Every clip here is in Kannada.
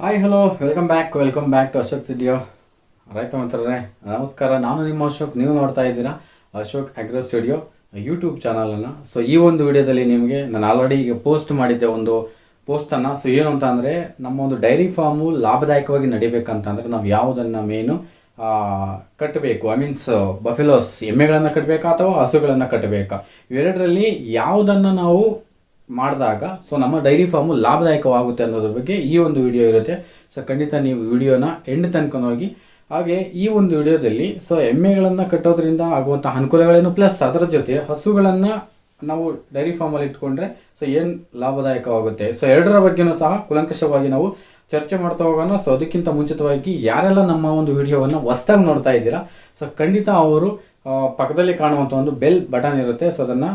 Hi hello welcome back welcome back to Ashok studio ರೈತ ಮಿತ್ರರೇ? ನಮಸ್ಕಾರ. ನಾನು ನಿಮ್ಮ ಅಶೋಕ್. ನೀವು ನೋಡ್ತಾ ಇದ್ದೀರಾ ಅಶೋಕ್ ಅಗ್ರೋ ಸ್ಟುಡಿಯೋ ಯೂಟ್ಯೂಬ್ ಚಾನಲನ್ನು ಸೊ ಈ ಒಂದು ವಿಡಿಯೋದಲ್ಲಿ ನಿಮಗೆ ನಾನು ಆಲ್ರೆಡಿ ಈಗ ಪೋಸ್ಟ್ ಮಾಡಿದ್ದೆ ಒಂದು ಪೋಸ್ಟನ್ನು ಸೊ ಏನು ಅಂತ ಅಂದರೆ, ನಮ್ಮ ಒಂದು ಡೈರಿ ಫಾರ್ಮು ಲಾಭದಾಯಕವಾಗಿ ನಡಿಬೇಕಂತಂದರೆ ನಾವು ಯಾವುದನ್ನು ಮೇನು ಕಟ್ಟಬೇಕು ಐ ಮೀನ್ಸ್ ಬಫೆಲೋಸ್ ಎಮ್ಮೆಗಳನ್ನು ಕಟ್ಟಬೇಕಾ ಅಥವಾ ಹಸುಗಳನ್ನು ಕಟ್ಟಬೇಕಾ ಇವೆರಡರಲ್ಲಿ ಯಾವುದನ್ನು ನಾವು ಮಾಡಿದಾಗ ಸೊ ನಮ್ಮ ಡೈರಿ ಫಾರ್ಮು ಲಾಭದಾಯಕವಾಗುತ್ತೆ ಅನ್ನೋದ್ರ ಬಗ್ಗೆ ಈ ಒಂದು ವಿಡಿಯೋ ಇರುತ್ತೆ. ಸೊ ಖಂಡಿತ ನೀವು ವಿಡಿಯೋನ ಎಂಡ್ ತನಕ ಹೋಗಿ ಹಾಗೆ ಈ ಒಂದು ವಿಡಿಯೋದಲ್ಲಿ ಸೊ ಎಮ್ಮೆಗಳನ್ನು ಕಟ್ಟೋದ್ರಿಂದ ಆಗುವಂಥ ಅನುಕೂಲಗಳೇನು ಪ್ಲಸ್ ಅದರ ಜೊತೆ ಹಸುಗಳನ್ನು ನಾವು ಡೈರಿ ಫಾರ್ಮಲ್ಲಿ ಇಟ್ಕೊಂಡ್ರೆ ಸೊ ಏನು ಲಾಭದಾಯಕವಾಗುತ್ತೆ. ಸೊ ಎರಡರ ಬಗ್ಗೆನೂ ಸಹ ಕುಲಂಕಷವಾಗಿ ನಾವು ಚರ್ಚೆ ಮಾಡ್ತಾ ಹೋಗೋಣ. ಸೊ ಅದಕ್ಕಿಂತ ಮುಂಚಿತವಾಗಿ ಯಾರೆಲ್ಲ ನಮ್ಮ ಒಂದು ವಿಡಿಯೋವನ್ನು ಹೊಸ್ದಾಗಿ ನೋಡ್ತಾ ಇದ್ದೀರಾ ಸೊ ಖಂಡಿತ ಅವರು ಪಕ್ಕದಲ್ಲಿ ಕಾಣುವಂಥ ಒಂದು ಬೆಲ್ ಬಟನ್ ಇರುತ್ತೆ. ಸೊ ಅದನ್ನು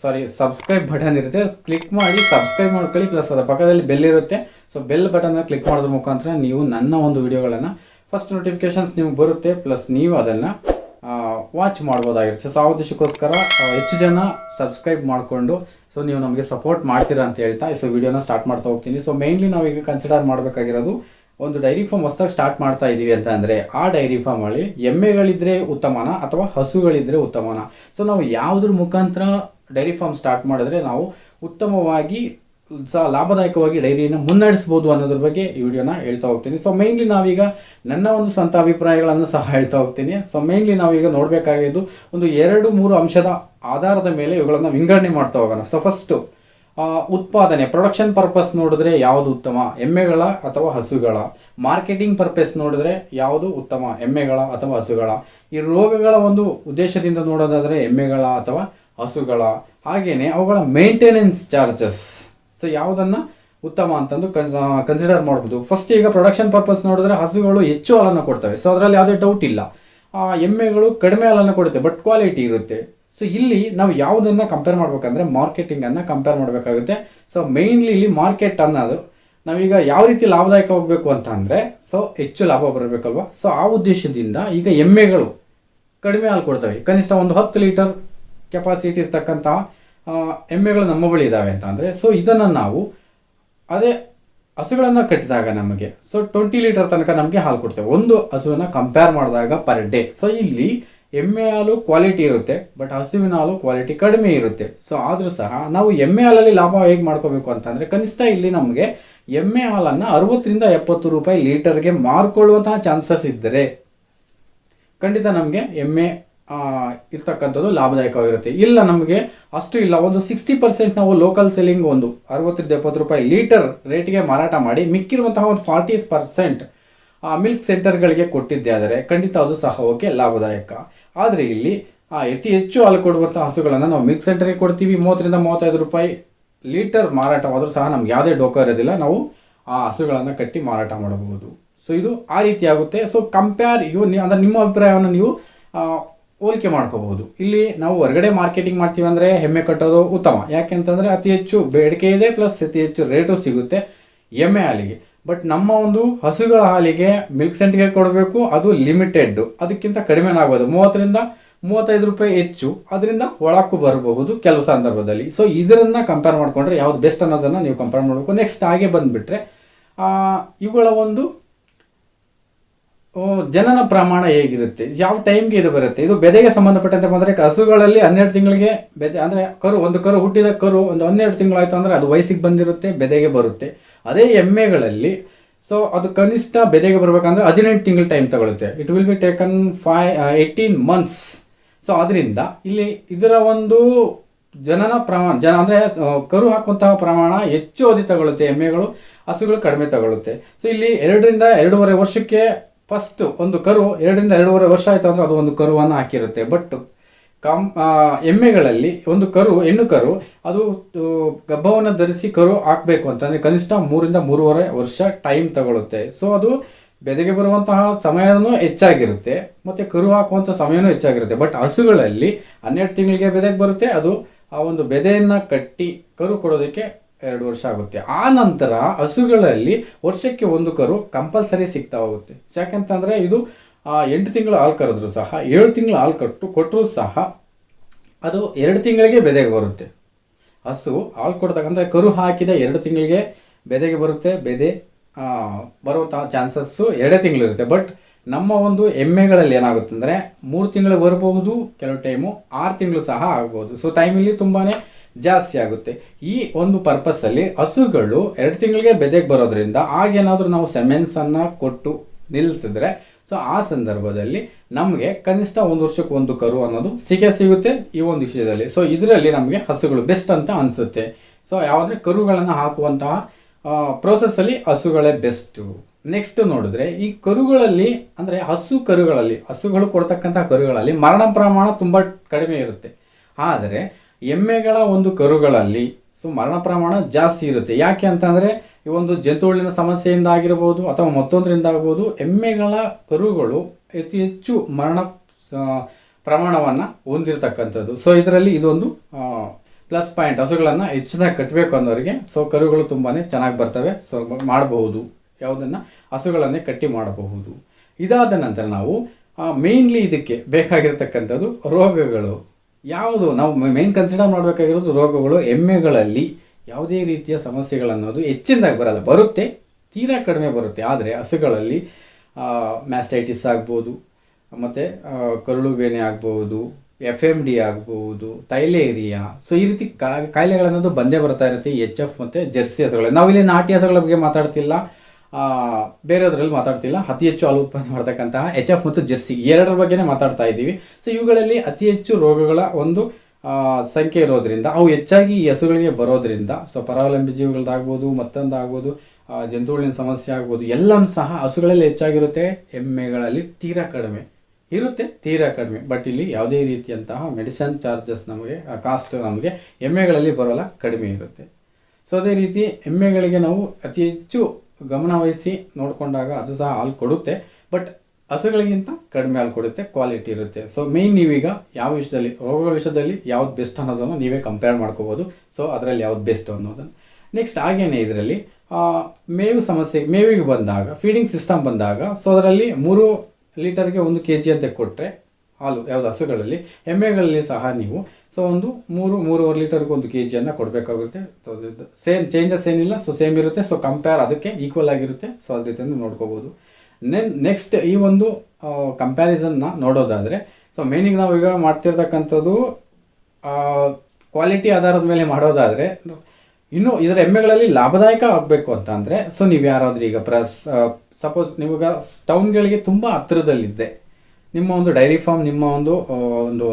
ಸಾರಿ ಸಬ್ಸ್ಕ್ರೈಬ್ ಬಟನ್ ಇರುತ್ತೆ. ಕ್ಲಿಕ್ ಮಾಡಿ ಸಬ್ಸ್ಕ್ರೈಬ್ ಮಾಡ್ಕೊಳ್ಳಿ ಪ್ಲಸ್ ಅದರ ಪಕ್ಕದಲ್ಲಿ ಬೆಲ್ ಇರುತ್ತೆ. ಸೊ ಬೆಲ್ ಬಟನ್ನ ಕ್ಲಿಕ್ ಮಾಡೋದ್ರ ಮುಖಾಂತರ ನೀವು ನನ್ನ ಒಂದು ವಿಡಿಯೋಗಳನ್ನು ಫಸ್ಟ್ ನೋಟಿಫಿಕೇಶನ್ಸ್ ನಿಮ್ಗೆ ಬರುತ್ತೆ ಪ್ಲಸ್ ನೀವು ಅದನ್ನು ವಾಚ್ ಮಾಡ್ಬೋದಾಗಿರುತ್ತೆ. ಸೊ ಆ ಉದ್ದೇಶಕ್ಕೋಸ್ಕರ ಹೆಚ್ಚು ಜನ ಸಬ್ಸ್ಕ್ರೈಬ್ ಮಾಡಿಕೊಂಡು ಸೊ ನೀವು ನಮಗೆ ಸಪೋರ್ಟ್ ಮಾಡ್ತೀರಾ ಅಂತ ಹೇಳ್ತಾ ಸೊ ವಿಡಿಯೋನ ಸ್ಟಾರ್ಟ್ ಮಾಡ್ತಾ ಹೋಗ್ತೀನಿ. ಸೊ ಮೇಯ್ನ್ಲಿ ನಾವೀಗ ಕನ್ಸಿಡರ್ ಮಾಡಬೇಕಾಗಿರೋದು ಒಂದು ಡೈರಿ ಫಾರ್ಮ್ ಹೊಸದಾಗಿ ಸ್ಟಾರ್ಟ್ ಮಾಡ್ತಾ ಇದ್ದೀವಿ ಅಂತ ಅಂದರೆ, ಆ ಡೈರಿ ಫಾರ್ಮಲ್ಲಿ ಎಮ್ಮೆಗಳಿದ್ರೆ ಉತ್ತಮನ ಅಥವಾ ಹಸುಗಳಿದ್ರೆ ಉತ್ತಮನ? ಸೊ ನಾವು ಯಾವುದ್ರ ಮುಖಾಂತರ ಡೈರಿ ಫಾರ್ಮ್ ಸ್ಟಾರ್ಟ್ ಮಾಡಿದ್ರೆ ನಾವು ಉತ್ತಮವಾಗಿ ಸಹ ಲಾಭದಾಯಕವಾಗಿ ಡೈರಿಯನ್ನು ಮುನ್ನಡೆಸ್ಬೋದು ಅನ್ನೋದ್ರ ಬಗ್ಗೆ ಈ ವಿಡಿಯೋನ ಹೇಳ್ತಾ ಹೋಗ್ತೀನಿ. ಸೊ ಮೇನ್ಲಿ ನಾವೀಗ ನನ್ನ ಒಂದು ಸ್ವಂತ ಅಭಿಪ್ರಾಯಗಳನ್ನು ಸಹ ಹೇಳ್ತಾ ಹೋಗ್ತೀನಿ. ಸೊ ಮೇಯ್ನ್ಲಿ ನಾವೀಗ ನೋಡಬೇಕಾಗಿದ್ದು ಒಂದು ಎರಡು ಮೂರು ಅಂಶದ ಆಧಾರದ ಮೇಲೆ ಇವುಗಳನ್ನು ವಿಂಗಡಣೆ ಮಾಡ್ತಾ ಹೋಗೋಣ. ಸೊ ಫಸ್ಟು ಉತ್ಪಾದನೆ ಪ್ರೊಡಕ್ಷನ್ ಪರ್ಪಸ್ ನೋಡಿದ್ರೆ ಯಾವುದು ಉತ್ತಮ? ಎಮ್ಮೆಗಳ ಅಥವಾ ಹಸುಗಳ? ಮಾರ್ಕೆಟಿಂಗ್ ಪರ್ಪಸ್ ನೋಡಿದ್ರೆ ಯಾವುದು ಉತ್ತಮ? ಎಮ್ಮೆಗಳ ಅಥವಾ ಹಸುಗಳ? ಈ ರೋಗಗಳ ಒಂದು ಉದ್ದೇಶದಿಂದ ನೋಡೋದಾದರೆ ಎಮ್ಮೆಗಳ ಅಥವಾ ಹಸುಗಳ ಹಾಗೆಯೇ ಅವುಗಳ ಮೇಂಟೆನೆನ್ಸ್ ಚಾರ್ಜಸ್ ಸೊ ಯಾವುದನ್ನು ಉತ್ತಮ ಅಂತಂದು ಕನ್ಸ್ ಕನ್ಸಿಡರ್ ಮಾಡ್ಬೋದು. ಫಸ್ಟ್ ಈಗ ಪ್ರೊಡಕ್ಷನ್ ಪರ್ಪಸ್ ನೋಡಿದ್ರೆ ಹಸುಗಳು ಹೆಚ್ಚು ಹಾಲನ್ನು ಕೊಡ್ತವೆ. ಸೊ ಅದರಲ್ಲಿ ಯಾವುದೇ ಡೌಟ್ ಇಲ್ಲ. ಎಮ್ಮೆಗಳು ಕಡಿಮೆ ಹಾಲನ್ನು ಕೊಡುತ್ತೆ ಬಟ್ ಕ್ವಾಲಿಟಿ ಇರುತ್ತೆ. ಸೊ ಇಲ್ಲಿ ನಾವು ಯಾವುದನ್ನು ಕಂಪೇರ್ ಮಾಡ್ಬೇಕಂದ್ರೆ ಮಾರ್ಕೆಟಿಂಗನ್ನು ಕಂಪೇರ್ ಮಾಡಬೇಕಾಗುತ್ತೆ. ಸೊ ಮೇಯ್ನ್ಲಿ ಇಲ್ಲಿ ಮಾರ್ಕೆಟ್ ಅನ್ನೋದು, ನಾವೀಗ ಯಾವ ರೀತಿ ಲಾಭದಾಯಕ ಹೋಗಬೇಕು ಅಂತ ಅಂದರೆ ಸೊ ಹೆಚ್ಚು ಲಾಭ ಬರಬೇಕಲ್ವ? ಸೊ ಆ ಉದ್ದೇಶದಿಂದ ಈಗ ಎಮ್ಮೆಗಳು ಕಡಿಮೆ ಹಾಲು ಕೊಡ್ತವೆ. ಕನಿಷ್ಠ ಒಂದು ಹತ್ತು ಲೀಟರ್ ಕೆಪಾಸಿಟಿ ಇರ್ತಕ್ಕಂಥ ಎಮ್ಮೆಗಳು ನಮ್ಮ ಬಳಿ ಇದ್ದಾವೆ ಅಂತ ಅಂದರೆ ಸೊ ಇದನ್ನು ನಾವು ಅದೇ ಹಸುಗಳನ್ನು ಕಟ್ಟಿದಾಗ ನಮಗೆ ಸೊ ಟ್ವೆಂಟಿ ಲೀಟರ್ ತನಕ ನಮಗೆ ಹಾಲು ಕೊಡ್ತೇವೆ. ಒಂದು ಹಸುವನ್ನು ಕಂಪೇರ್ ಮಾಡಿದಾಗ ಪರ್ ಡೇ ಸೊ ಇಲ್ಲಿ ಎಮ್ಮೆ ಹಾಲು ಕ್ವಾಲಿಟಿ ಇರುತ್ತೆ ಬಟ್ ಹಸುವಿನ ಹಾಲು ಕ್ವಾಲಿಟಿ ಕಡಿಮೆ ಇರುತ್ತೆ. ಸೊ ಆದರೂ ಸಹ ನಾವು ಎಮ್ಮೆ ಹಾಲಲ್ಲಿ ಲಾಭ ಹೇಗೆ ಮಾಡ್ಕೋಬೇಕು ಅಂತಂದರೆ ಕನಿಷ್ಠ ಇಲ್ಲಿ ನಮಗೆ ಎಮ್ಮೆ ಹಾಲನ್ನು ಅರವತ್ತರಿಂದ ಎಪ್ಪತ್ತು ರೂಪಾಯಿ ಲೀಟರ್ಗೆ ಮಾರ್ಕೊಳ್ಳುವಂತಹ ಚಾನ್ಸಸ್ ಇದ್ದರೆ ಖಂಡಿತ ನಮಗೆ ಎಮ್ಮೆ ಇರ್ತಕ್ಕಂಥದ್ದು ಲಾಭದಾಯಕವಾಗಿರುತ್ತೆ. ಇಲ್ಲ ನಮಗೆ ಅಷ್ಟು ಇಲ್ಲ. ಒಂದು ಸಿಕ್ಸ್ಟಿ ಪರ್ಸೆಂಟ್ ನಾವು ಲೋಕಲ್ ಸೆಲ್ಲಿಂಗ್ ಒಂದು ಅರವತ್ತರಿಂದ ಎಪ್ಪತ್ತು ರೂಪಾಯಿ ಲೀಟರ್ ರೇಟ್ಗೆ ಮಾರಾಟ ಮಾಡಿ ಮಿಕ್ಕಿರುವಂತಹ ಒಂದು ಫಾರ್ಟಿ ಪರ್ಸೆಂಟ್ ಮಿಲ್ಕ್ ಸೆಂಟರ್ಗಳಿಗೆ ಕೊಟ್ಟಿದ್ದೆ ಆದರೆ ಖಂಡಿತ ಅದು ಸಹ ಓಕೆ ಲಾಭದಾಯಕ. ಆದರೆ ಇಲ್ಲಿ ಆ, ಅತಿ ಹೆಚ್ಚು ಹಾಲು ಕೊಡುವಂಥ ಹಸುಗಳನ್ನು ನಾವು ಮಿಲ್ಕ್ ಸೆಂಟರ್ಗೆ ಕೊಡ್ತೀವಿ. ಮೂವತ್ತರಿಂದ ಮೂವತ್ತೈದು ರೂಪಾಯಿ ಲೀಟರ್ ಮಾರಾಟವಾದರೂ ಸಹ ನಮ್ಗೆ ಯಾವುದೇ ಡೋಕ ಇರೋದಿಲ್ಲ. ನಾವು ಆ ಹಸುಗಳನ್ನು ಕಟ್ಟಿ ಮಾರಾಟ ಮಾಡಬಹುದು. ಸೊ ಇದು ಆ ರೀತಿ ಆಗುತ್ತೆ. ಸೊ ಕಂಪೇರ್ ಇವು ಅಂದರೆ ನಿಮ್ಮ ಅಭಿಪ್ರಾಯವನ್ನು ನೀವು ಆ, ಹೋಲಿಕೆ ಮಾಡ್ಕೋಬಹುದು. ಇಲ್ಲಿ ನಾವು ಹೊರಗಡೆ ಮಾರ್ಕೆಟಿಂಗ್ ಮಾಡ್ತೀವಿ ಅಂದರೆ ಹೆಮ್ಮೆ ಕಟ್ಟೋದು ಉತ್ತಮ. ಯಾಕೆಂತಂದರೆ ಅತಿ ಹೆಚ್ಚು ಬೇಡಿಕೆ ಇದೆ, ಪ್ಲಸ್ ಅತಿ ಹೆಚ್ಚು ರೇಟು ಸಿಗುತ್ತೆ ಎಮ್ಮೆ ಹಾಲಿಗೆ. ಬಟ್ ನಮ್ಮ ಒಂದು ಹಸುಗಳ ಹಾಲಿಗೆ ಮಿಲ್ಕ್ ಸೆಂಟ್ಗೆ ಕೊಡಬೇಕು, ಅದು ಲಿಮಿಟೆಡ್ ಅದಕ್ಕಿಂತ ಕಡಿಮೆ ಆಗ್ಬೋದು. ಮೂವತ್ತರಿಂದ ಮೂವತ್ತೈದು ರೂಪಾಯಿ ಹೆಚ್ಚು. ಅದರಿಂದ ಒಳಕ್ಕೂ ಬರಬಹುದು ಕೆಲವು ಸಂದರ್ಭದಲ್ಲಿ. ಸೊ ಇದರನ್ನು ಕಂಪೇರ್ ಮಾಡಿಕೊಂಡ್ರೆ ಯಾವ್ದು ಬೆಸ್ಟ್ ಅನ್ನೋದನ್ನು ನೀವು ಕಂಪೇರ್ ಮಾಡಬೇಕು. ನೆಕ್ಸ್ಟ್ ಹಾಗೆ ಬಂದುಬಿಟ್ರೆ ಇವುಗಳ ಒಂದು ಜನನ ಪ್ರಮಾಣ ಹೇಗಿರುತ್ತೆ? ಯಾವ ಟೈಮ್ಗೆ ಇದು ಬರುತ್ತೆ? ಇದು ಬೆದೆಗೆ ಸಂಬಂಧಪಟ್ಟಂತೆ ಬಂದರೆ ಹಸುಗಳಲ್ಲಿ ಹನ್ನೆರಡು ತಿಂಗಳಿಗೆ ಬೆದೆ, ಅಂದರೆ ಕರು, ಒಂದು ಕರು ಹುಟ್ಟಿದ ಕರು ಒಂದು ಹನ್ನೆರಡು ತಿಂಗಳಾಯಿತು ಅಂದರೆ ಅದು ವಯಸ್ಸಿಗೆ ಬಂದಿರುತ್ತೆ, ಬೆದೆಗೆ ಬರುತ್ತೆ. ಅದೇ ಎಮ್ಮೆಗಳಲ್ಲಿ ಸೊ ಅದು ಕನಿಷ್ಠ ಬೆದೆಗೆ ಬರಬೇಕಂದ್ರೆ ಹದಿನೆಂಟು ತಿಂಗಳು ಟೈಮ್ ತಗೊಳುತ್ತೆ. It will be taken by eighteen months so ಅದರಿಂದ ಇಲ್ಲಿ ಇದರ ಒಂದು ಜನನ ಪ್ರಮಾಣ ಜನ, ಅಂದರೆ ಕರು ಹಾಕುವಂತಹ ಪ್ರಮಾಣ ಹೆಚ್ಚು ಅದಿ ತಗೊಳುತ್ತೆ, ಎಮ್ಮೆಗಳು ಹಸುಗಳು ಕಡಿಮೆ ತಗೊಳ್ಳುತ್ತೆ ಸೊ ಇಲ್ಲಿ ಎರಡರಿಂದ ಎರಡೂವರೆ ವರ್ಷಕ್ಕೆ ಫಸ್ಟ್ ಒಂದು ಕರು, ಎರಡರಿಂದ ಎರಡೂವರೆ ವರ್ಷ ಆಯಿತು ಅಂದರೆ ಅದು ಒಂದು ಕರುವನ್ನು ಹಾಕಿರುತ್ತೆ. ಬಟ್ ಕಂ ಎಮ್ಮೆಗಳಲ್ಲಿ ಒಂದು ಕರು, ಹೆಣ್ಣು ಕರು, ಅದು ಗಬ್ಬವನ್ನು ಧರಿಸಿ ಕರು ಹಾಕಬೇಕು ಅಂತಂದರೆ ಕನಿಷ್ಠ ಮೂರಿಂದ ಮೂರುವರೆ ವರ್ಷ ಟೈಮ್ ತಗೊಳುತ್ತೆ. ಸೊ ಅದು ಬೆದೆಗೆ ಬರುವಂತಹ ಸಮಯನೂ ಹೆಚ್ಚಾಗಿರುತ್ತೆ. ಮತ್ತು ಕರು ಹಾಕುವಂಥ ಸಮಯನೂ ಹೆಚ್ಚಾಗಿರುತ್ತೆ. ಬಟ್ ಹಸುಗಳಲ್ಲಿ ಹನ್ನೆರಡು ತಿಂಗಳಿಗೆ ಬೆದೆಗೆ ಬರುತ್ತೆ. ಅದು ಆ ಒಂದು ಬೆದೆಯನ್ನು ಕಟ್ಟಿ ಕರು ಕೊಡೋದಕ್ಕೆ ಎರಡು ವರ್ಷ ಆಗುತ್ತೆ. ಆ ನಂತರ ಹಸುಗಳಲ್ಲಿ ವರ್ಷಕ್ಕೆ ಒಂದು ಕರು ಕಂಪಲ್ಸರಿ ಸಿಗ್ತಾ ಹೋಗುತ್ತೆ. ಯಾಕೆಂತಂದರೆ ಇದು ಎಂಟು ತಿಂಗಳು ಹಾಲು ಕರೆದ್ರು ಸಹ, ಏಳು ತಿಂಗಳು ಹಾಲು ಕಟ್ಟು ಕೊಟ್ಟರೂ ಸಹ ಅದು ಎರಡು ತಿಂಗಳಿಗೆ ಬೆದೆಗೆ ಬರುತ್ತೆ. ಹಸು ಹಾಲು ಕೊಡ್ತಕ್ಕಂಥ ಕರು ಹಾಕಿದ ಎರಡು ತಿಂಗಳಿಗೆ ಬೆದೆಗೆ ಬರುತ್ತೆ, ಬೆದೆ ಬರುವಂಥ ಚಾನ್ಸಸ್ಸು ಎರಡೇ ತಿಂಗಳಿರುತ್ತೆ ಬಟ್ ನಮ್ಮ ಒಂದು ಎಮ್ಮೆಗಳಲ್ಲಿ ಏನಾಗುತ್ತೆ ಅಂದರೆ ಮೂರು ತಿಂಗಳು ಬರಬಹುದು ಕೆಲವು ಟೈಮು ಆರು ತಿಂಗಳು ಸಹ ಆಗ್ಬೋದು. ಸೊ ಟೈಮಲ್ಲಿ ತುಂಬಾ ಜಾಸ್ತಿ ಆಗುತ್ತೆ. ಈ ಒಂದು ಪರ್ಪಸಲ್ಲಿ ಹಸುಗಳು ಎರಡು ತಿಂಗಳಿಗೆ ಬೆದೆಗೆ ಬರೋದ್ರಿಂದ ಆಗೇನಾದರೂ ನಾವು ಸೆಮೆನ್ಸನ್ನು ಕೊಟ್ಟು ನಿಲ್ಲಿಸಿದ್ರೆ, ಸೊ ಆ ಸಂದರ್ಭದಲ್ಲಿ ನಮಗೆ ಕನಿಷ್ಠ ಒಂದು ವರ್ಷಕ್ಕೆ ಒಂದು ಕರು ಅನ್ನೋದು ಸಿಗೇ ಸಿಗುತ್ತೆ ಈ ಒಂದು ವಿಷಯದಲ್ಲಿ. ಸೊ ಇದರಲ್ಲಿ ನಮಗೆ ಹಸುಗಳು ಬೆಸ್ಟ್ ಅಂತ ಅನಿಸುತ್ತೆ. ಸೊ ಯಾವುದೇ ಕರುಗಳನ್ನು ಹಾಕುವಂತಹ ಪ್ರೋಸೆಸ್ಸಲ್ಲಿ ಹಸುಗಳೇ ಬೆಸ್ಟು. ನೆಕ್ಸ್ಟ್ ನೋಡಿದ್ರೆ ಈ ಕರುಗಳಲ್ಲಿ, ಅಂದರೆ ಹಸು ಕರುಗಳಲ್ಲಿ, ಹಸುಗಳು ಕೊಡ್ತಕ್ಕಂತಹ ಕರುಗಳಲ್ಲಿ ಮರಣ ಪ್ರಮಾಣ ತುಂಬ ಕಡಿಮೆ ಇರುತ್ತೆ. ಆದರೆ ಎಮ್ಮೆಗಳ ಒಂದು ಕರುಗಳಲ್ಲಿ ಸೊ ಮರಣ ಪ್ರಮಾಣ ಜಾಸ್ತಿ ಇರುತ್ತೆ. ಯಾಕೆ ಅಂತಂದರೆ ಈ ಒಂದು ಜಂತುಹುಳಿನ ಸಮಸ್ಯೆಯಿಂದ ಆಗಿರ್ಬೋದು ಅಥವಾ ಮತ್ತೊಂದರಿಂದ ಆಗ್ಬೋದು ಎಮ್ಮೆಗಳ ಕರುಗಳು ಅತಿ ಹೆಚ್ಚು ಮರಣ ಪ್ರಮಾಣವನ್ನು ಹೊಂದಿರತಕ್ಕಂಥದ್ದು. ಸೊ ಇದರಲ್ಲಿ ಇದೊಂದು ಪ್ಲಸ್ ಪಾಯಿಂಟ್ ಹಸುಗಳನ್ನು ಹೆಚ್ಚಿನಾಗಿ ಕಟ್ಟಬೇಕು ಅನ್ನೋರಿಗೆ ಸೊ ಕರುಗಳು ತುಂಬಾ ಚೆನ್ನಾಗಿ ಬರ್ತವೆ. ಸೊ ಮಾಡಬಹುದು. ಯಾವುದನ್ನು? ಹಸುಗಳನ್ನೇ ಕಟ್ಟಿ ಮಾಡಬಹುದು. ಇದಾದ ನಂತರ ನಾವು ಮೇಯ್ನ್ಲಿ ಇದಕ್ಕೆ ಬೇಕಾಗಿರ್ತಕ್ಕಂಥದ್ದು ರೋಗಗಳು. ಯಾವುದು? ನಾವು ಮೇನ್ ಕನ್ಸಿಡರ್ ಮಾಡಬೇಕಾಗಿರೋದು ರೋಗಗಳು, ಎಮ್ಮೆಗಳಲ್ಲಿ ಯಾವುದೇ ರೀತಿಯ ಸಮಸ್ಯೆಗಳನ್ನೋದು ಹೆಚ್ಚಿನದಾಗಿ ಬರಲ್ಲ. ಬರುತ್ತೆ, ತೀರಾ ಕಡಿಮೆ ಬರುತ್ತೆ. ಆದರೆ ಹಸುಗಳಲ್ಲಿ ಮ್ಯಾಸ್ಟೈಟಿಸ್ ಆಗ್ಬೋದು, ಮತ್ತು ಕರುಳು ಬೇನೆ ಆಗ್ಬೋದು ಎಫ್ ಎಂ ಡಿ ಆಗ್ಬೋದು, ತೈಲೇರಿಯಾ. ಸೊ ಈ ರೀತಿ ಕಾಯಿಲೆಗಳನ್ನೋದು ಬಂದೇ ಬರ್ತಾ ಇರುತ್ತೆ ಎಚ್ ಎಫ್ ಮತ್ತು ಜರ್ಸಿ ಹಸುಗಳು ನಾವಿಲ್ಲಿ ನಾಟಿ ಹಸುಗಳ ಬಗ್ಗೆ ಮಾತಾಡ್ತಿಲ್ಲ. ಬೇರೆದ್ರಲ್ಲಿ ಮಾತಾಡ್ತಿಲ್ಲ. ಅತಿ ಹೆಚ್ಚು ಹಾಲು ಉತ್ಪತ್ತಿ ಮಾಡ್ತಕ್ಕಂತಹ ಎಚ್ ಎಫ್ ಮತ್ತು ಜರ್ಸಿ ಎರಡರ ಬಗ್ಗೆನೇ ಮಾತಾಡ್ತಾ ಇದ್ದೀವಿ. ಸೊ ಇವುಗಳಲ್ಲಿ ಅತಿ ಹೆಚ್ಚು ರೋಗಗಳ ಒಂದು ಸಂಖ್ಯೆ ಇರೋದ್ರಿಂದ, ಅವು ಹೆಚ್ಚಾಗಿ ಈ ಹಸುಗಳಿಗೆ ಬರೋದ್ರಿಂದ ಸೊ ಪರಾವಲಂಬಿ ಜೀವಿಗಳದ್ದಾಗ್ಬೋದು ಮತ್ತೊಂದಾಗ್ಬೋದು ಜಂತುಗಳಿನ ಸಮಸ್ಯೆ ಆಗ್ಬೋದು, ಎಲ್ಲನೂ ಸಹ ಹಸುಗಳಲ್ಲಿ ಹೆಚ್ಚಾಗಿರುತ್ತೆ. ಎಮ್ಮೆಗಳಲ್ಲಿ ತೀರಾ ಕಡಿಮೆ ಇರುತ್ತೆ, ತೀರಾ ಕಡಿಮೆ. ಬಟ್ ಇಲ್ಲಿ ಯಾವುದೇ ರೀತಿಯಂತಹ ಮೆಡಿಸನ್ ಚಾರ್ಜಸ್ ನಮಗೆ ಕಾಸ್ಟ್ ನಮಗೆ ಎಮ್ಮೆಗಳಲ್ಲಿ ಬರೋಲ್ಲ, ಕಡಿಮೆ ಇರುತ್ತೆ. ಸೊ ಅದೇ ರೀತಿ ಎಮ್ಮೆಗಳಿಗೆ ನಾವು ಅತಿ ಹೆಚ್ಚು ಗಮನ ವಹಿಸಿ ನೋಡಿಕೊಂಡಾಗ ಅದು ಸಹ ಹಾಲು ಕೊಡುತ್ತೆ. ಬಟ್ ಹಸುಗಳಿಗಿಂತ ಕಡಿಮೆ ಹಾಲು ಕೊಡುತ್ತೆ ಕ್ವಾಲಿಟಿ ಇರುತ್ತೆ. ಸೊ ಮೇಯ್ನ್ ನೀವೀಗ ಯಾವ ವಿಷಯದಲ್ಲಿ, ರೋಗಗಳ ವಿಷಯದಲ್ಲಿ ಯಾವ್ದು ಬೆಸ್ಟ್ ಅನ್ನೋದನ್ನು ನೀವೇ ಕಂಪೇರ್ ಮಾಡ್ಕೋಬೋದು. ಸೊ ಅದರಲ್ಲಿ ಯಾವ್ದು ಬೆಸ್ಟ್ ಅನ್ನೋದನ್ನು. ನೆಕ್ಸ್ಟ್ ಹಾಗೇನೆ ಇದರಲ್ಲಿ ಮೇವು ಸಮಸ್ಯೆ, ಮೇವಿಗೆ ಬಂದಾಗ ಫೀಡಿಂಗ್ ಸಿಸ್ಟಮ್ ಬಂದಾಗ ಸೊ ಅದರಲ್ಲಿ ಮೂರು ಲೀಟರ್ಗೆ ಒಂದು ಕೆ ಜಿ ಅಂತ ಕೊಟ್ಟರೆ ಹಾಲು, ಯಾವುದು ಹಸುಗಳಲ್ಲಿ, ಎಮ್ಮೆಗಳಲ್ಲಿ ಸಹ ನೀವು ಸೊ ಒಂದು ಮೂರು, ಮೂರುವರೆ ಲೀಟರ್ಗೂ ಒಂದು ಕೆ ಜಿಯನ್ನು ಕೊಡಬೇಕಾಗುತ್ತೆ. ಸೇಮ್ ಚೇಂಜಸ್ ಏನಿಲ್ಲ. ಸೊ ಸೇಮ್ ಇರುತ್ತೆ. ಸೊ ಕಂಪೇರ್ ಅದಕ್ಕೆ ಈಕ್ವಲ್ ಆಗಿರುತ್ತೆ. ಸೊ ಅದ್ರ ರೀತಿಯನ್ನು ನೋಡ್ಕೋಬೋದು. ನೆನ್ ನೆಕ್ಸ್ಟ್ ಈ ಒಂದು ಕಂಪ್ಯಾರಿಸನ್ನ ನೋಡೋದಾದರೆ ಸೊ ಮೇನಿಂಗ್ ನಾವು ಈಗ ಮಾಡ್ತಿರ್ತಕ್ಕಂಥದ್ದು ಕ್ವಾಲಿಟಿ ಆಧಾರದ ಮೇಲೆ ಮಾಡೋದಾದರೆ, ಇನ್ನು ಇದರ ಎಮ್ಮೆಗಳಲ್ಲಿ ಲಾಭದಾಯಕ ಆಗಬೇಕು ಅಂತ ಅಂದರೆ ಸೊ ನೀವು ಯಾರಾದರೂ ಈಗ ಪ್ರಸ್ ಸಪೋಸ್ ನಿಮಗೆ ಟೌನ್ಗಳಿಗೆ ತುಂಬ ಹತ್ತಿರದಲ್ಲಿದ್ದೆ ನಿಮ್ಮ ಒಂದು ಡೈರಿ ಫಾರ್ಮ್ ನಿಮ್ಮ ಒಂದು ಒಂದು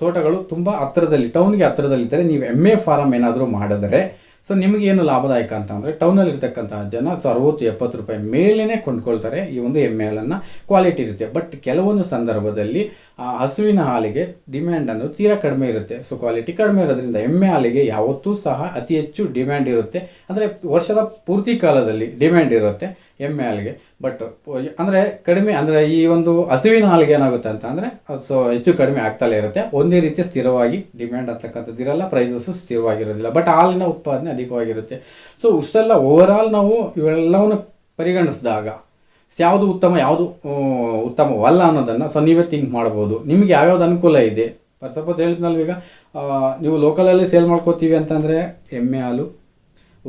ತೋಟಗಳು ತುಂಬ ಹತ್ತಿರದಲ್ಲಿ ಟೌನ್ಗೆ ಹತ್ತಿರದಲ್ಲಿದ್ದರೆ ನೀವು ಎಮ್ಮೆ ಫಾರಮ್ ಏನಾದರೂ ಮಾಡಿದರೆ, ಸೊ ನಿಮಗೆ ಏನು ಲಾಭದಾಯಕ ಅಂತ ಅಂದರೆ ಟೌನಲ್ಲಿ ಇರ್ತಕ್ಕಂತಹ ಜನ ಸೊ ಅರವತ್ತು, ಎಪ್ಪತ್ತು ರೂಪಾಯಿ ಮೇಲೇ ಕೊಂಡ್ಕೊಳ್ತಾರೆ ಈ ಒಂದು ಎಮ್ಮೆ ಹಾಲನ್ನು. ಕ್ವಾಲಿಟಿ ಇರುತ್ತೆ. ಬಟ್ ಕೆಲವೊಂದು ಸಂದರ್ಭದಲ್ಲಿ, ಆ ಹಸುವಿನ ಹಾಲಿಗೆ ಡಿಮ್ಯಾಂಡ್ ಅನ್ನೋದು ತೀರಾ ಕಡಿಮೆ ಇರುತ್ತೆ. ಸೊ ಕ್ವಾಲಿಟಿ ಕಡಿಮೆ ಇರೋದ್ರಿಂದ ಎಮ್ಮೆ ಹಾಲಿಗೆ ಯಾವತ್ತೂ ಸಹ ಅತಿ ಹೆಚ್ಚು ಡಿಮ್ಯಾಂಡ್ ಇರುತ್ತೆ. ಅಂದರೆ ವರ್ಷದ ಪೂರ್ತಿ ಕಾಲದಲ್ಲಿ ಡಿಮ್ಯಾಂಡ್ ಇರುತ್ತೆ. ಎಮ್ಮೆ ಹಾಲಿಗೆ. ಬಟ್ ಅಂದರೆ ಕಡಿಮೆ ಅಂದರೆ ಈ ಒಂದು ಹಸುವಿನ ಹಾಲಿಗೆ ಏನಾಗುತ್ತೆ ಅಂತ ಅಂದರೆ ಸೊ ಹೆಚ್ಚು ಕಡಿಮೆ ಆಗ್ತಲೇ ಇರುತ್ತೆ. ಒಂದೇ ರೀತಿ ಸ್ಥಿರವಾಗಿ ಡಿಮ್ಯಾಂಡ್ ಅಂತಕ್ಕಂಥದ್ದು ಇರಲ್ಲ ಪ್ರೈಸಸ್ಸು ಸ್ಥಿರವಾಗಿರೋದಿಲ್ಲ. ಬಟ್ ಹಾಲಿನ ಉತ್ಪಾದನೆ ಅಧಿಕವಾಗಿರುತ್ತೆ. ಸೊ ಇಷ್ಟೆಲ್ಲ ಓವರಾಲ್ ನಾವು ಇವೆಲ್ಲವನ್ನು ಪರಿಗಣಿಸಿದಾಗ ಯಾವುದು ಉತ್ತಮ ಯಾವುದು ಉತ್ತಮವಲ್ಲ ಅನ್ನೋದನ್ನು ಸೊ ನೀವೇ ಥಿಂಕ್ ಮಾಡ್ಬೋದು. ನಿಮಗೆ ಯಾವ್ಯಾವ್ದು ಅನುಕೂಲ ಇದೆ? ಸಪೋಸ್ ಹೇಳಿದ್ನಲ್ವ ಈಗ ಆ, ನೀವು ಲೋಕಲಲ್ಲಿ ಸೇಲ್ ಮಾಡ್ಕೋತೀವಿ ಅಂತಂದರೆ ಎಮ್ಮೆ ಹಾಲು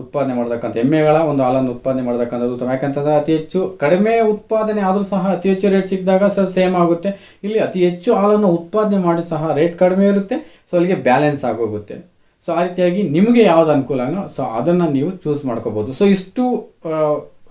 ಉತ್ಪಾದನೆ ಮಾಡತಕ್ಕಂಥ ಎಮ್ಮೆಗಳ, ಒಂದು ಹಾಲನ್ನು ಉತ್ಪಾದನೆ ಮಾಡ್ತಕ್ಕಂಥದ್ದು ಉತ್ತಮ. ಯಾಕಂತಂದ್ರೆ ಅತಿ ಹೆಚ್ಚು ಕಡಿಮೆ ಉತ್ಪಾದನೆ ಆದರೂ ಸಹ ಅತಿ ಹೆಚ್ಚು ರೇಟ್ ಸಿಕ್ಕಿದಾಗ ಸೊ ಸೇಮ್ ಆಗುತ್ತೆ. ಇಲ್ಲಿ ಅತಿ ಹೆಚ್ಚು ಹಾಲನ್ನು ಉತ್ಪಾದನೆ ಮಾಡಿ ಸಹ ರೇಟ್ ಕಡಿಮೆ ಇರುತ್ತೆ ಸೊ ಅಲ್ಲಿಗೆ ಬ್ಯಾಲೆನ್ಸ್ ಆಗೋಗುತ್ತೆ. ಸೊ ಆ ರೀತಿಯಾಗಿ ನಿಮಗೆ ಯಾವ್ದು ಅನುಕೂಲನೋ ಸೊ ಅದನ್ನು ನೀವು ಚೂಸ್ ಮಾಡ್ಕೋಬೋದು. ಸೊ ಇಷ್ಟು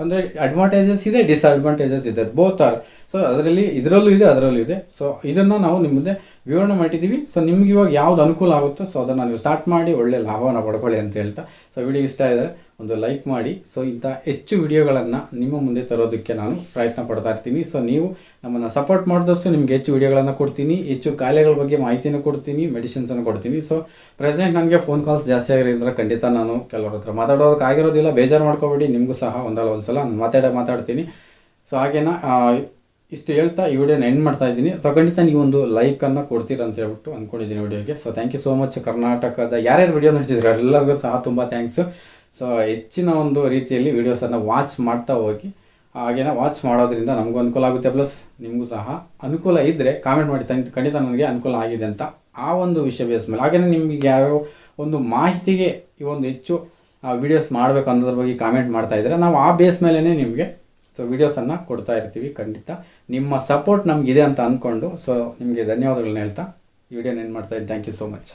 ಅಂದರೆ ಅಡ್ವಾಂಟೇಜಸ್ ಇದೆ ಡಿಸ್ಅಡ್ವಾಂಟೇಜಸ್ ಇದೆ. ಬೋತ್ ಆರ್ ಸೊ ಅದರಲ್ಲಿ, ಇದರಲ್ಲೂ ಇದೆ, ಅದರಲ್ಲೂ ಇದೆ. ಸೊ ಇದನ್ನು ನಾವು ನಿಮ್ಮ ವಿವರಣೆ ಮಾಡಿದ್ದೀವಿ. ಸೊ ನಿಮ್ಗೆ ಇವಾಗ ಯಾವ್ದು ಅನುಕೂಲ ಆಗುತ್ತೋ ಸೊ ಅದನ್ನು ನೀವು ಸ್ಟಾರ್ಟ್ ಮಾಡಿ ಒಳ್ಳೆ ಲಾಭವನ್ನು ಪಡ್ಕೊಳ್ಳಿ ಅಂತ ಹೇಳ್ತಾ. ಸೊ ವಿಡಿಯೋ ಇಷ್ಟ ಇದ್ದರೆ ಒಂದು ಲೈಕ್ ಮಾಡಿ. ಸೊ ಇಂಥ ಹೆಚ್ಚು ವಿಡಿಯೋಗಳನ್ನು ನಿಮ್ಮ ಮುಂದೆ ತರೋದಕ್ಕೆ ನಾನು ಪ್ರಯತ್ನ ಪಡ್ತಾ ಇರ್ತೀನಿ. ಸೊ ನೀವು ನಮ್ಮನ್ನು ಸಪೋರ್ಟ್ ಮಾಡಿದಷ್ಟು ನಿಮ್ಗೆ ಹೆಚ್ಚು ವಿಡಿಯೋಗಳನ್ನು ಕೊಡ್ತೀನಿ. ಹೆಚ್ಚು ಕಾಯಿಲೆಗಳ ಬಗ್ಗೆ ಮಾಹಿತಿಯನ್ನು ಕೊಡ್ತೀನಿ. ಮೆಡಿಸಿನ್ಸನ್ನು ಕೊಡ್ತೀನಿ. ಸೊ ಪ್ರೆಸೆಂಟ್ ನನಗೆ ಫೋನ್ ಕಾಲ್ಸ್ ಜಾಸ್ತಿ ಆಗಿರೋದ್ರಿಂದ ಖಂಡಿತ ನಾನು ಕೆಲವ್ರ ಹತ್ರ ಮಾತಾಡೋದಕ್ಕಾಗಿರೋದಿಲ್ಲ ಬೇಜಾರು ಮಾಡ್ಕೋಬೇಡಿ. ನಿಮಗೂ ಸಹ ಒಂದಲ್ಲ ಒಂದು ಸಲ ನಾನು ಮಾತಾಡೇ ಮಾತಾಡ್ತೀನಿ. ಸೊ ಹಾಗೇನ ಇಷ್ಟು ಹೇಳ್ತಾ ಈ ವಿಡಿಯೋನ ಎಂಡ್ ಮಾಡ್ತಾ ಇದ್ದೀನಿ. ಸೊ ಖಂಡಿತ ನೀವು ಒಂದು ಲೈಕನ್ನು ಕೊಡ್ತೀರ ಅಂತ ಹೇಳ್ಬಿಟ್ಟು ಅಂದ್ಕೊಂಡಿದ್ದೀನಿ ವಿಡಿಯೋಗೆ. So thank you so much ಕರ್ನಾಟಕದ ಯಾರ್ಯಾರು ವಿಡಿಯೋ ನೋಡ್ತಿದ್ರು ಎಲ್ಲರಿಗೂ ಸಹ ತುಂಬ ಥ್ಯಾಂಕ್ಸ್ ಸೊ ಹೆಚ್ಚಿನ ಒಂದು ರೀತಿಯಲ್ಲಿ ವೀಡಿಯೋಸನ್ನು ವಾಚ್ ಮಾಡ್ತಾ ಹೋಗಿ. ಹಾಗೇನ ವಾಚ್ ಮಾಡೋದ್ರಿಂದ ನಮಗೂ ಅನುಕೂಲ ಆಗುತ್ತೆ. ಪ್ಲಸ್ ನಿಮಗೂ ಸಹ ಅನುಕೂಲ ಇದ್ದರೆ ಕಾಮೆಂಟ್ ಮಾಡಿ. ತಂದು ಖಂಡಿತ ನನಗೆ ಅನುಕೂಲ ಆಗಿದೆ ಅಂತ ಆ ಒಂದು ವಿಷಯ ಬೇಸ್ ಮೇಲೆ. ಹಾಗೆಯೇ ನಿಮಗೆ ಯಾವ ಒಂದು ಮಾಹಿತಿಗೆ ಈ ಒಂದು ಹೆಚ್ಚು ವೀಡಿಯೋಸ್ ಮಾಡಬೇಕು ಅನ್ನೋದ್ರ ಬಗ್ಗೆ ಕಾಮೆಂಟ್ ಮಾಡ್ತಾ ಇದ್ದರೆ ನಾವು ಆ ಬೇಸ್ ಮೇಲೇ ನಿಮಗೆ ಸೊ ವೀಡಿಯೋಸನ್ನು ಕೊಡ್ತಾ ಇರ್ತೀವಿ, ಖಂಡಿತ. ನಿಮ್ಮ ಸಪೋರ್ಟ್ ನಮಗಿದೆ ಅಂತ ಅಂದ್ಕೊಂಡು ಸೊ ನಿಮಗೆ ಧನ್ಯವಾದಗಳನ್ನ ಹೇಳ್ತಾ, ಈ ವಿಡಿಯೋನ ಏನು ಮಾಡ್ತಾ ಇದ್ದೀನಿ. Thank you so much